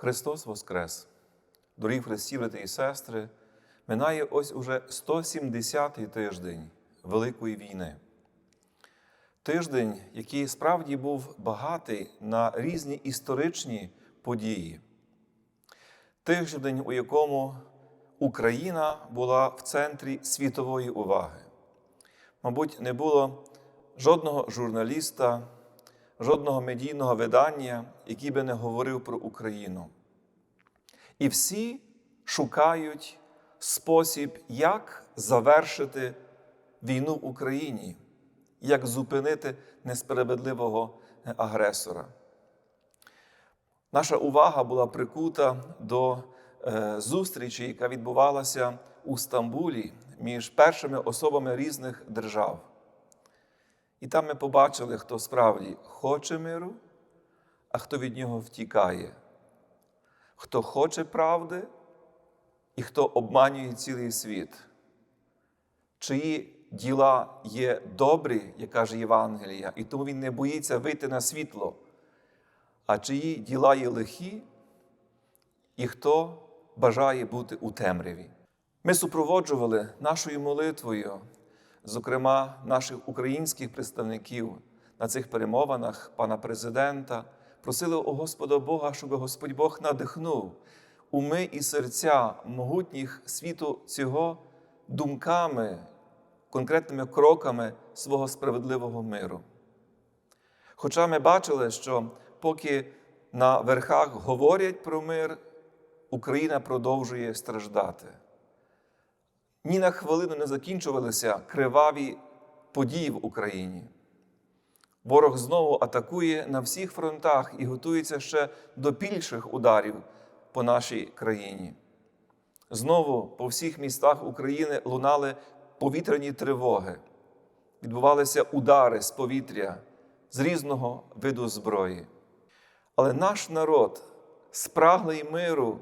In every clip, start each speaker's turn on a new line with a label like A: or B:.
A: Христос Воскрес! Дорогі Христі, брати і сестри, минає ось уже 170-й тиждень Великої війни. Тиждень, який справді був багатий на різні історичні події. Тиждень, у якому Україна була в центрі світової уваги. Мабуть, не було жодного журналіста, жодного медійного видання, який би не говорив про Україну. І всі шукають спосіб, як завершити війну в Україні, як зупинити несправедливого агресора. Наша увага була прикута до е, зустрічі, яка відбувалася у Стамбулі між першими особами різних держав. І там ми побачили, хто справді хоче миру, а хто від нього втікає, хто хоче правди і хто обманює цілий світ, чиї діла є добрі, як каже Євангелія, і тому він не боїться вийти на світло, а чиї діла є лихі, і хто бажає бути у темряві. Ми супроводжували нашою молитвою, зокрема, наших українських представників на цих перемовинах пана президента, просили у Господа Бога, щоб Господь Бог надихнув уми і серця могутніх світу цього думками, конкретними кроками свого справедливого миру. Хоча ми бачили, що поки на верхах говорять про мир, Україна продовжує страждати. Ні на хвилину не закінчувалися криваві події в Україні. Ворог знову атакує на всіх фронтах і готується ще до більших ударів по нашій країні. Знову по всіх містах України лунали повітряні тривоги, відбувалися удари з повітря з різного виду зброї. Але наш народ, спраглий миру,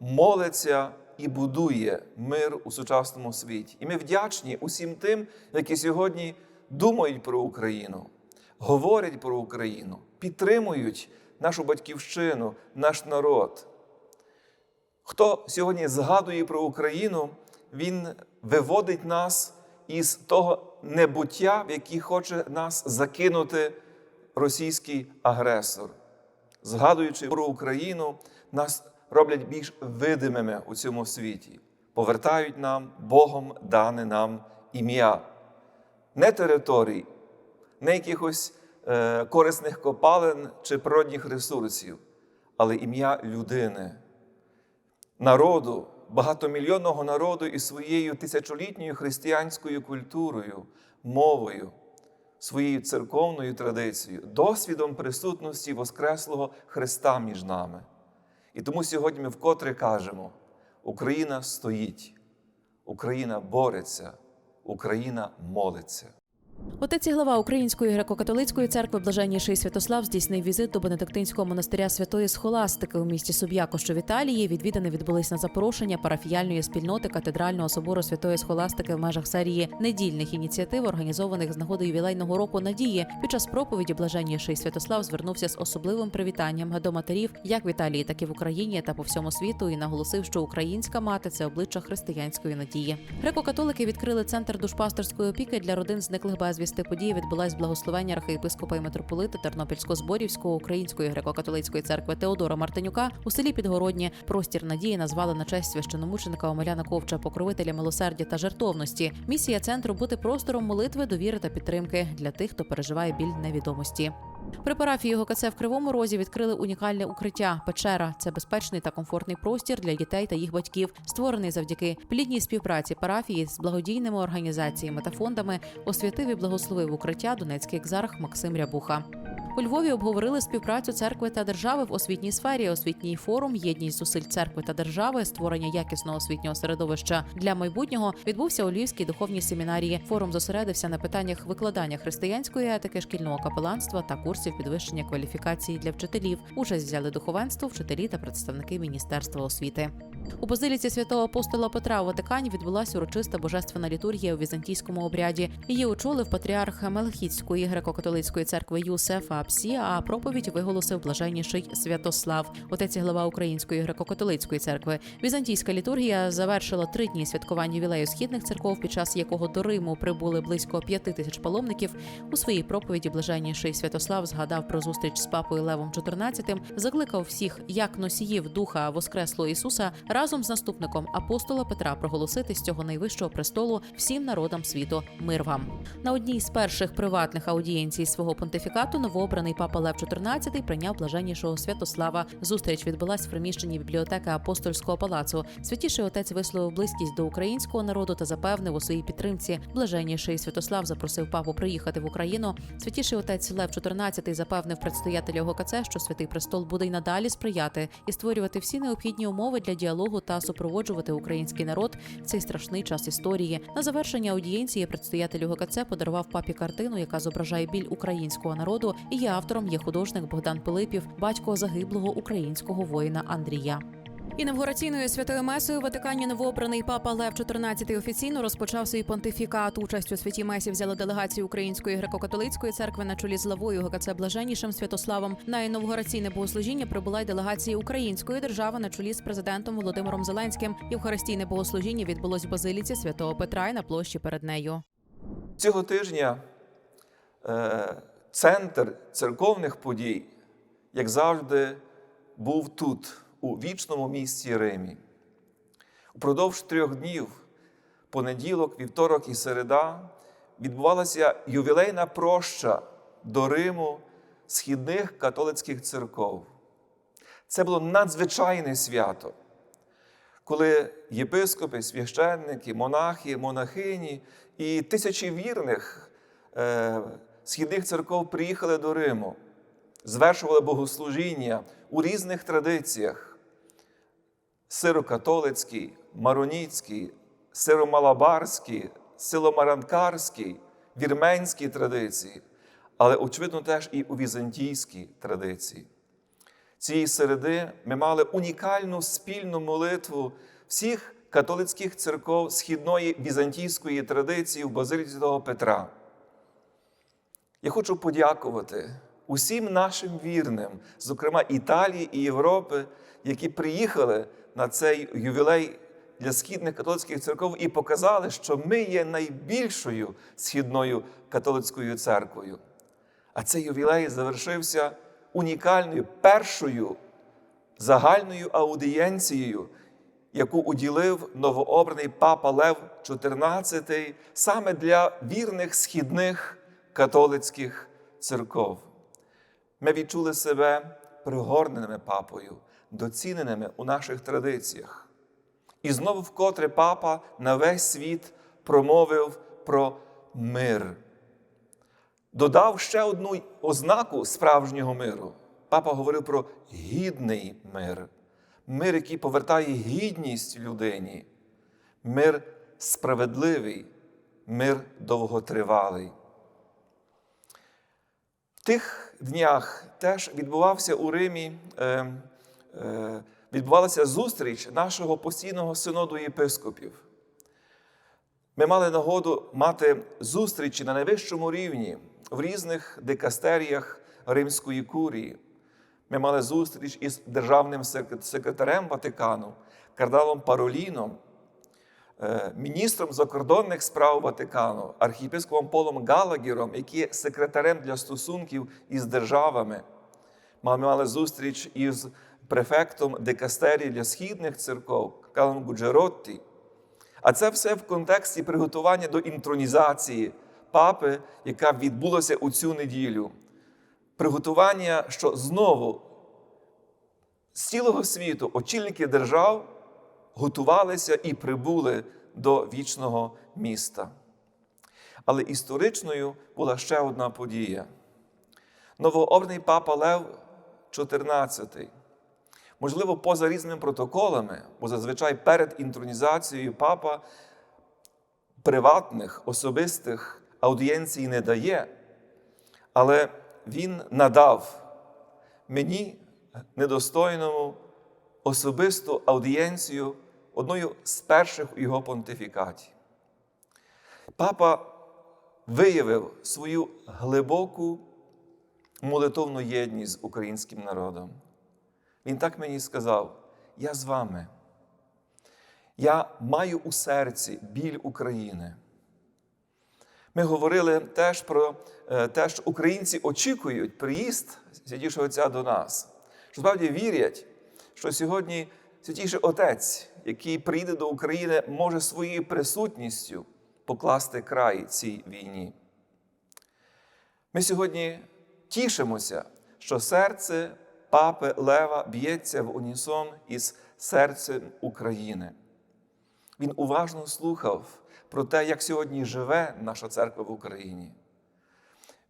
A: молиться і будує мир у сучасному світі. І ми вдячні усім тим, які сьогодні думають про Україну, говорять про Україну, підтримують нашу батьківщину, наш народ. Хто сьогодні згадує про Україну, він виводить нас із того небуття, в яке хоче нас закинути російський агресор. Згадуючи про Україну, нас роблять більш видимими у цьому світі, повертають нам Богом дане нам ім'я, не територій, не якихось е, корисних копалин чи природних ресурсів, але ім'я людини, народу, багатомільйонного народу із своєю тисячолітньою християнською культурою, мовою, своєю церковною традицією, досвідом присутності Воскреслого Христа між нами. І тому сьогодні ми вкотре кажемо: Україна стоїть, Україна бореться, Україна молиться.
B: Отець і глава Української греко-католицької церкви Блаженніший Святослав здійснив візит до Бенедиктинського монастиря Святої Схоластики у місті Суб'яко, що в Італії. Відвідини відбулись на запрошення парафіяльної спільноти катедрального собору Святої Схоластики в межах серії недільних ініціатив, організованих з нагоди ювілейного року надії. Під час проповіді Блаженніший Святослав звернувся з особливим привітанням до матерів як в Італії, так і в Україні та по всьому світу, і наголосив, що українська мати це обличчя християнської надії. Греко-католики відкрили центр душпастерської опіки для родин зниклих безвісти. Події відбулась благословення архієпископа і митрополита Тернопільсько-Зборівського Української греко-католицької церкви Теодора Мартинюка у селі Підгородні. Простір надії назвали на честь священомученика Омеляна Ковча, покровителя милосердя та жертовності. Місія центру бути простором молитви, довіри та підтримки для тих, хто переживає біль невідомості. При парафії ГКЦ в Кривому Розі відкрили унікальне укриття. Печера це безпечний та комфортний простір для дітей та їх батьків, створений завдяки плідній співпраці парафії з благодійними організаціями та фондами. Освятив і благословив укриття Донецький екзарх Максим Рябуха. У Львові обговорили співпрацю церкви та держави в освітній сфері. Освітній форум, єдність зусиль церкви та держави, створення якісного освітнього середовища для майбутнього відбувся у Львівській духовній семінарії. Форум зосередився на питаннях викладання християнської етики, шкільного капеланства та курсів підвищення кваліфікації для вчителів. Участь взяли духовенство, вчителі та представники міністерства освіти. У базиліці святого апостола Петра у Ватикані відбулася урочиста божественна літургія у візантійському обряді. Її очолив патріарх Мелхітської греко-католицької церкви Юсеф, а Апсі, а проповідь виголосив блаженніший Святослав, отець і глава Української греко-католицької церкви. Візантійська літургія завершила три дні святкування ювілею східних церков, під час якого до Риму прибули близько п'яти тисяч паломників. У своїй проповіді блаженніший Святослав згадав про зустріч з папою Левом XIV, закликав всіх, як носіїв духа Воскреслого Ісуса, разом з наступником апостола Петра проголосити з цього найвищого престолу всім народам світу мир вам. На одній з перших приватних аудієнцій свого понтифікату новообраний папа Лев XIV прийняв блаженнішого Святослава. Зустріч відбулась в приміщенні бібліотеки апостольського палацу. Святіший отець висловив близькість до українського народу та запевнив у своїй підтримці. Блаженніший Святослав запросив папу приїхати в Україну. Святіший отець Лев XIV запевнив предстоятеля ОГКЦ, що святий престол буде й надалі сприяти і створювати всі необхідні умови для діалогу та супроводжувати український народ в цей страшний час історії. На завершення аудієнції предстоятель ГКЦ подарував папі картину, яка зображає біль українського народу. І її автором є художник Богдан Пилипів, батько загиблого українського воїна Андрія. Інавгураційною святою месою у Ватикані новообраний папа Лев XIV офіційно розпочав свій понтифікат. Участь у святій месі взяли делегації Української греко-католицької церкви на чолі з главою ГКЦ Блаженнішим Святославом. На інавгураційне богослужіння прибула й делегація Української держави на чолі з президентом Володимиром Зеленським. Євхаристійне богослужіння відбулось в базиліці святого Петра і на площі перед нею.
A: Цього тижня е, центр церковних подій, як завжди, був тут, у вічному місті Римі. Упродовж трьох днів, понеділок, вівторок і середа, відбувалася ювілейна проща до Риму східних католицьких церков. Це було надзвичайне свято, коли єпископи, священники, монахи, монахині і тисячі вірних е, східних церков приїхали до Риму, звершували богослужіння у різних традиціях: сирокатолицький, мароніцький, сиромалабарський, силомаранкарський, вірменській традиції, але, очевидно, теж і у візантійській традиції. Цієї середи ми мали унікальну спільну молитву всіх католицьких церков східної візантійської традиції в Базиліці Святого Петра. Я хочу подякувати усім нашим вірним, зокрема Італії і Європи, які приїхали на цей ювілей для східних католицьких церков і показали, що ми є найбільшою східною католицькою церквою. А цей ювілей завершився унікальною першою загальною аудієнцією, яку уділив новообраний папа Лев XIV саме для вірних східних католицьких церков. Ми відчули себе пригорненими папою, доціненими у наших традиціях. І знову вкотре папа на весь світ промовив про мир. Додав ще одну ознаку справжнього миру. Папа говорив про гідний мир, мир, який повертає гідність людині, мир справедливий, мир довготривалий. В тих днях теж відбувався у Римі, е, відбувалася зустріч нашого постійного синоду єпископів. Ми мали нагоду мати зустрічі на найвищому рівні в різних дикастеріях Римської курії. Ми мали зустріч із державним секретарем Ватикану, кардиналом Пароліном, е, міністром закордонних справ Ватикану, архієпископом Полом Галагером, який є секретарем для стосунків із державами. Ми мали зустріч із префектом дикастерії для східних церков, кардиналом Гуджеротті. А це все в контексті приготування до інтронізації папи, яка відбулася у цю неділю. Приготування, що знову з цілого світу очільники держав готувалися і прибули до вічного міста. Але історичною була ще одна подія. Новообраний папа Лев XIV, можливо, поза різними протоколами, бо зазвичай перед інтронізацією папа приватних, особистих аудієнцій не дає, але він надав мені недостойному особисту аудієнцію одною з перших у його понтифікаті. Папа виявив свою глибоку молитовну єдність з українським народом. Він так мені сказав: я з вами. Я маю у серці біль України. Ми говорили теж про е, те, що українці очікують приїзд Святішого Отця до нас. Що справді вірять, що сьогодні Святіший Отець, який приїде до України, може своєю присутністю покласти край цій війні. Ми сьогодні тішимося, що серце папи Лева б'ється в унісон із серцем України. Він уважно слухав про те, як сьогодні живе наша церква в Україні.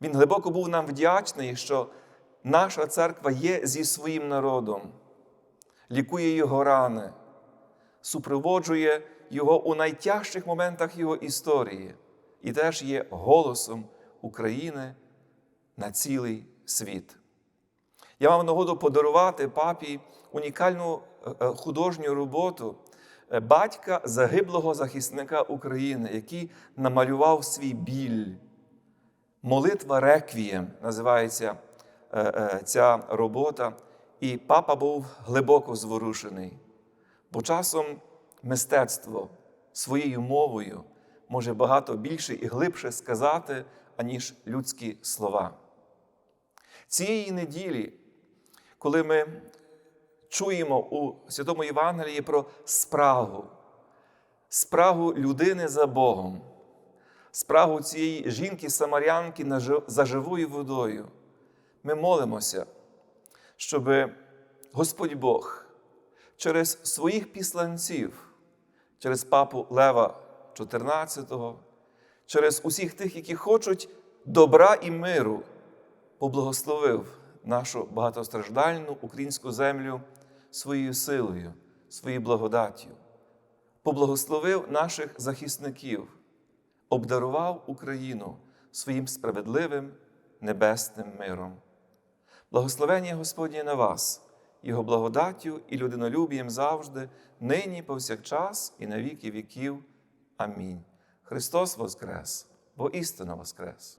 A: Він глибоко був нам вдячний, що наша церква є зі своїм народом, лікує його рани, супроводжує його у найтяжчих моментах його історії і теж є голосом України на цілий світ. Я мав нагоду подарувати папі унікальну е, е, художню роботу е, батька загиблого захисника України, який намалював свій біль. Молитва Реквієм називається ця робота. І папа був глибоко зворушений, бо часом мистецтво своєю мовою може багато більше і глибше сказати, аніж людські слова. Цієї неділі, коли ми чуємо у Святому Євангелії про спрагу, спрагу людини за Богом, спрагу цієї жінки-самарянки за живою водою, ми молимося, щоб Господь Бог через своїх післанців, через папу Лева XIV, через усіх тих, які хочуть добра і миру, поблагословив нашу багатостраждальну українську землю своєю силою, своєю благодаттю, поблагословив наших захисників, обдарував Україну своїм справедливим небесним миром. Благословення Господнє на вас, Його благодаттю і людинолюбієм завжди, нині, повсякчас і на віки віків. Амінь. Христос Воскрес, бо істинно Воскрес!